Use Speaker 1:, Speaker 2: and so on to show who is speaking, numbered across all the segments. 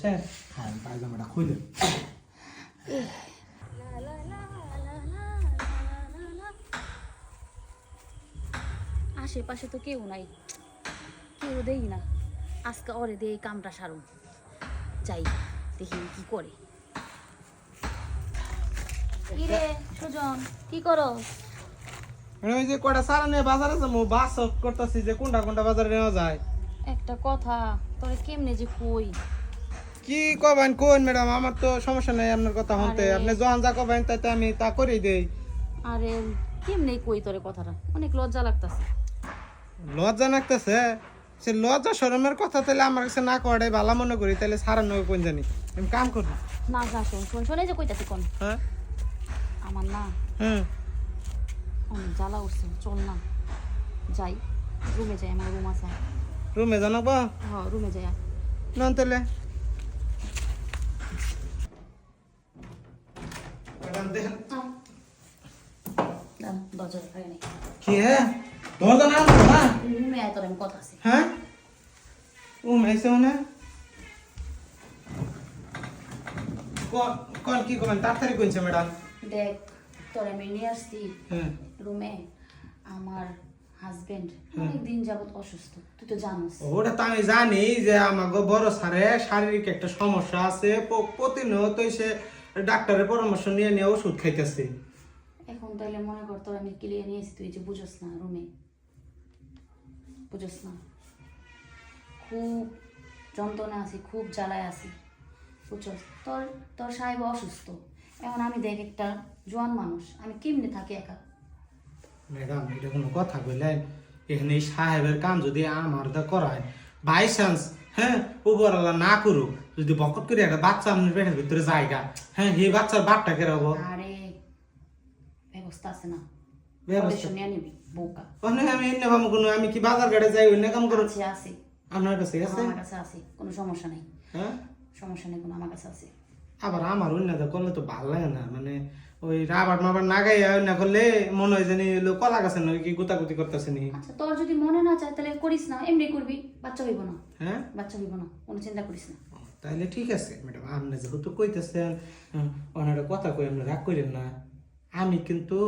Speaker 1: Sir হ্যাঁ পায়জামাটা খুলে
Speaker 2: আশেপাশে তো কেউ নাই। কেউ দেই না। আজকে ওরে এই কামটা সারুন যাই দেখি কি করে। সুজন কি করো?
Speaker 1: ওই যে কটা সারা নিয়ে বাজারে যাব বাস করতেছি যে কোনটা কোনটা বাজারে নেওয়া যায়?
Speaker 2: একটা কথা তোরে কেমনে যে কই?
Speaker 1: কি কবেন কোন ম্যাডাম? আমার তো সমস্যা নেই আপনার কথা শুনতে। আপনি যখন যা কবেন তাতে আমি তা করেই দেই।
Speaker 2: আরে কেমনে কই তোরে কথাটা? অনেক লজ্জা লাগতাছে।
Speaker 1: লজ্জা লাগতাছে? সে লজ্জা শরমের কথা তাহলে আমার কাছে না করাটাই ভালো মনে করি। তাহলে সারা নয় কোন জানি। আমি কাম করি।
Speaker 2: না যা শোন শোন শোনে যে কইতাছি কোন?
Speaker 1: হ্যাঁ?
Speaker 2: আমার না
Speaker 1: হ্যাঁ
Speaker 2: অনেক জ্বালা উঠছে চল না। যাই রুমে যাই আমার রুম আছে।
Speaker 1: রুমে জানাব
Speaker 2: হ্যাঁ রুমে যাই
Speaker 1: নন তাহলে কি হ্যাঁ দরজা না না?
Speaker 2: রুমে আয় তোর আমি কথা আছে।
Speaker 1: হ্যাঁ? ও মেসে মানে কোন কোন কি করবেন? তাড়াতাড়ি কইছে ম্যাডাম।
Speaker 2: দেখ তোর আমি নিয়ে আসছি
Speaker 1: হ্যাঁ।
Speaker 2: রুমে। আমার হাজবেন্ড যাবত অসুস্থ। তুই তো জানিস।
Speaker 1: ওটা তো আমি জানি যে আমাকে বড় সারে শারীরিক একটা সমস্যা আছে। প- প্রতিনিয়তই সে ডাক্তারের পরামর্শ নিয়ে নিয়ে ওষুধ খাইতেছে।
Speaker 2: এখন তাহলে মনে কর তোর আমি ক্লিয়ার নিয়েছি তুই যে বুঝোস না রুমে বুঝোস না। খুব যন্ত্রণা আছি খুব জ্বালায় আছি। বুঝছস তোর তোর সাহেব অসুস্থ। এখন আমি দেখ একটা জোয়ান মানুষ আমি কেমনে থাকি একা?
Speaker 1: ম্যাডাম এটা কোনো কথা কইলেন? এখানে সাহেবের কাম যদি আমার দা করায় বাই চান্স হ্যাঁ উপরওয়ালা না করুক যদি বকত করে একটা বাচ্চা আপনার পেটের ভিতরে জায়গা। হ্যাঁ এই বাচ্চার বাপটা কে রাখব?
Speaker 2: আরে ব্যবস্থা আছে না।
Speaker 1: ব্যবস্থা
Speaker 2: নিয়ে নিবি বউকা
Speaker 1: আমি এনে ভাবো কোনো আমি কি বাজার ঘাটে যাই অন্য কাম করো?
Speaker 2: আছে আছে।
Speaker 1: আপনার কাছে আছে?
Speaker 2: আমার কাছে আছে কোনো সমস্যা নেই।
Speaker 1: হ্যাঁ?
Speaker 2: সমস্যা নেই কোনো আমার কাছে আছে।
Speaker 1: আবার আমার অন্যটা করলে তো ভালো লাগে না মানে ওই রাবার মাবার না গাইয়া অন্য করলে মনে হয় জানি কলা গাছে না কি গুতাগুতি করতেছে নি
Speaker 2: আচ্ছা তোর যদি মনে না চায় তাহলে করিস না এমনি করবি বাচ্চা হইব না।
Speaker 1: হ্যাঁ?
Speaker 2: বাচ্চা হইব না কোনো চিন্তা করিস না।
Speaker 1: তাহলে ঠিক আছে। ম্যাডাম আপনি যেহেতু কইতেছেন ওনারা কথা কই আপনি রাগ করেন না। আমি কিন্তু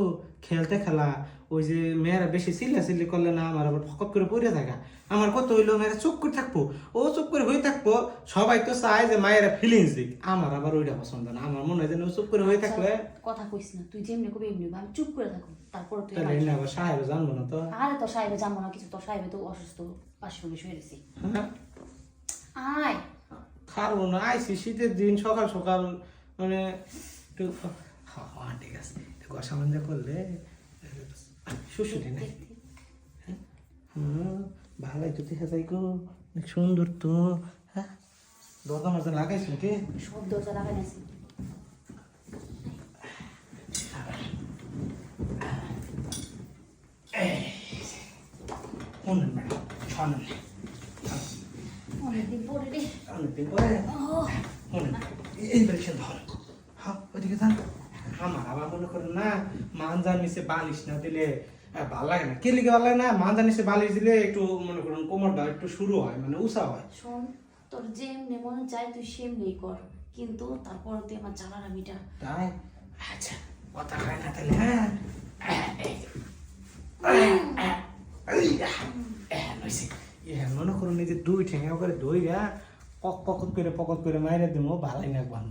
Speaker 1: খেলতে খেলা ওই যে মেয়েরা বেশি চিল্লা চিল্লি করলে না আমার আবার ফকত করে পড়ে থাকা। আমার কত হইল মেয়েরা চুপ করে থাকব ও চুপ করে হয়ে থাকব সবাই তো চায় যে মায়েরা ফিলিংস দিক। আমার আবার ওইটা পছন্দ না আমার মনে হয় যেন চুপ করে হয়ে থাকলে।
Speaker 2: আচ্ছা, কথা কইস না তুই যেমনি করবি এমনি আমি চুপ করে থাকব তারপর তুই
Speaker 1: তাহলে এনে আবার সাহেব জানব না তো।
Speaker 2: আরে তোর সাহেবে জানব না কিছু তোর সাহেবে তো অসুস্থ পাশে শুয়ে
Speaker 1: হ্যাঁ।
Speaker 2: আয়।
Speaker 1: খাব না আইসি শীতের দিন সকাল সকাল মানে একটু হ্যাঁ হ্যাঁ, ঠিক আছে। একটু গসা মঞ্জা করলে শুশুরি নাই হুম ভালোই তো দেখা যায় গো। অনেক সুন্দর তো হ্যাঁ? দরজা মরজা লাগাইছ কি?
Speaker 2: সব দরজা লাগাই নিয়েছি
Speaker 1: শুনুন ম্যাডাম শোনেন
Speaker 2: অনেকদিন পরে রে
Speaker 1: অনেকদিন পরে এই পরীক্ষা ধর। হ্যাঁ ওইদিকে যান আমার আবার মনে করেন না মানজার নিচে বালিশ না দিলে আহ, ভালো লাগে না। কে লিখে ভালো লাগে না? মানজার নিচে বালিশ দিলে একটু মনে করুন কোমরটা একটু শুরু হয় মানে উষা হয়।
Speaker 2: শোন তোর যেমনি মনে চায় তুই সেমনি কর। কিন্তু তারপর তুই আমার জ্বালাটা মিটা
Speaker 1: তাই? আচ্ছা কথা হয় না তাহলে হ্যাঁ? এই। এই, এই, নইছে। মনে করুন এই যে দুই ঠেঙা করে দইরা পক পকত করে পকট করে মাইরে দিব ভালাই না একবার